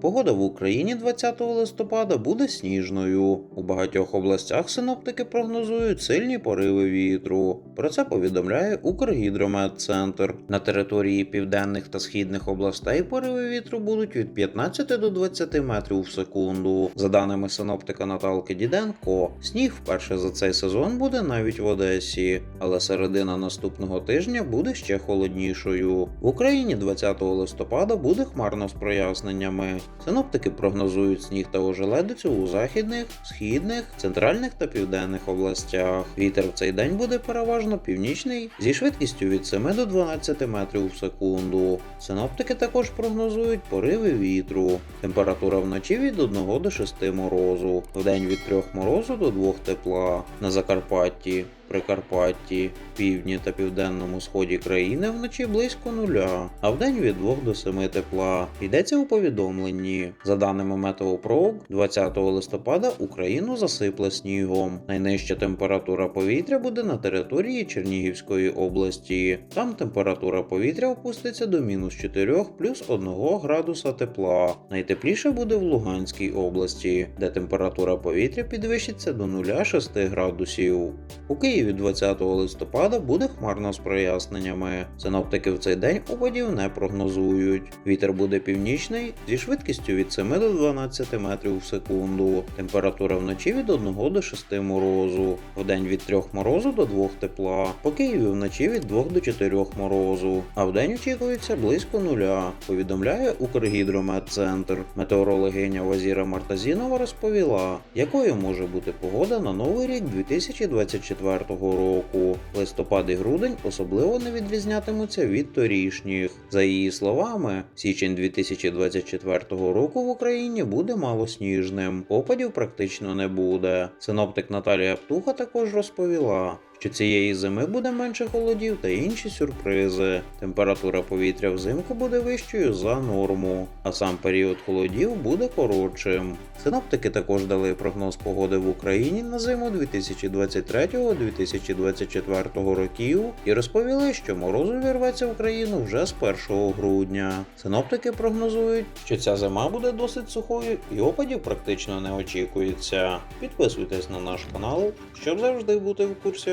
Погода в Україні 20 листопада буде сніжною. У багатьох областях синоптики прогнозують сильні пориви вітру. Про це повідомляє Укргідрометцентр. На території південних та східних областей пориви вітру будуть від 15 до 20 метрів в секунду. За даними синоптика Наталки Діденко, сніг вперше за цей сезон буде навіть в Одесі, але середина наступного тижня буде ще холоднішою. В Україні 20 листопада буде хмарно з проясненнями. Синоптики прогнозують сніг та ожеледицю у західних, східних, центральних та південних областях. Вітер в цей день буде переважно північний зі швидкістю від 7 до 12 метрів в секунду. Синоптики також прогнозують пориви вітру. Температура вночі від 1 до 6 морозу, вдень від 3 морозу до 2 тепла. На Закарпатті Прикарпатті, півдні та південному сході країни вночі близько нуля, а вдень від 2 до 7 тепла. Йдеться у повідомленні. За даними Метеопрог, 20 листопада Україну засипле снігом. Найнижча температура повітря буде на території Чернігівської області. Там температура повітря опуститься до мінус 4 плюс 1 градуса тепла. Найтепліше буде в Луганській області, де температура повітря підвищиться до 0,6 градусів. У Києві 20 листопада буде хмарно з проясненнями. Синоптики в цей день опадів не прогнозують. Вітер буде північний зі швидкістю від 7 до 12 метрів в секунду. Температура вночі від 1 до 6 морозу. Вдень від 3 морозу до 2 тепла. По Києві вночі від 2 до 4 морозу. А вдень очікується близько нуля. Повідомляє Укргідрометцентр. Метеорологиня Вазіра Мартазінова розповіла, якою може бути погода на новий рік 2024 року. Листопад і грудень особливо не відрізнятимуться від торішніх. За її словами, січень 2024 року в Україні буде малосніжним, опадів практично не буде. Синоптик Наталія Птуха також розповіла. Що цієї зими буде менше холодів та інші сюрпризи. Температура повітря взимку буде вищою за норму, а сам період холодів буде коротшим. Синоптики також дали прогноз погоди в Україні на зиму 2023-2024 років і розповіли, що мороз увірветься в країну вже з 1 грудня. Синоптики прогнозують, що ця зима буде досить сухою і опадів практично не очікується. Підписуйтесь на наш канал, щоб завжди бути в курсі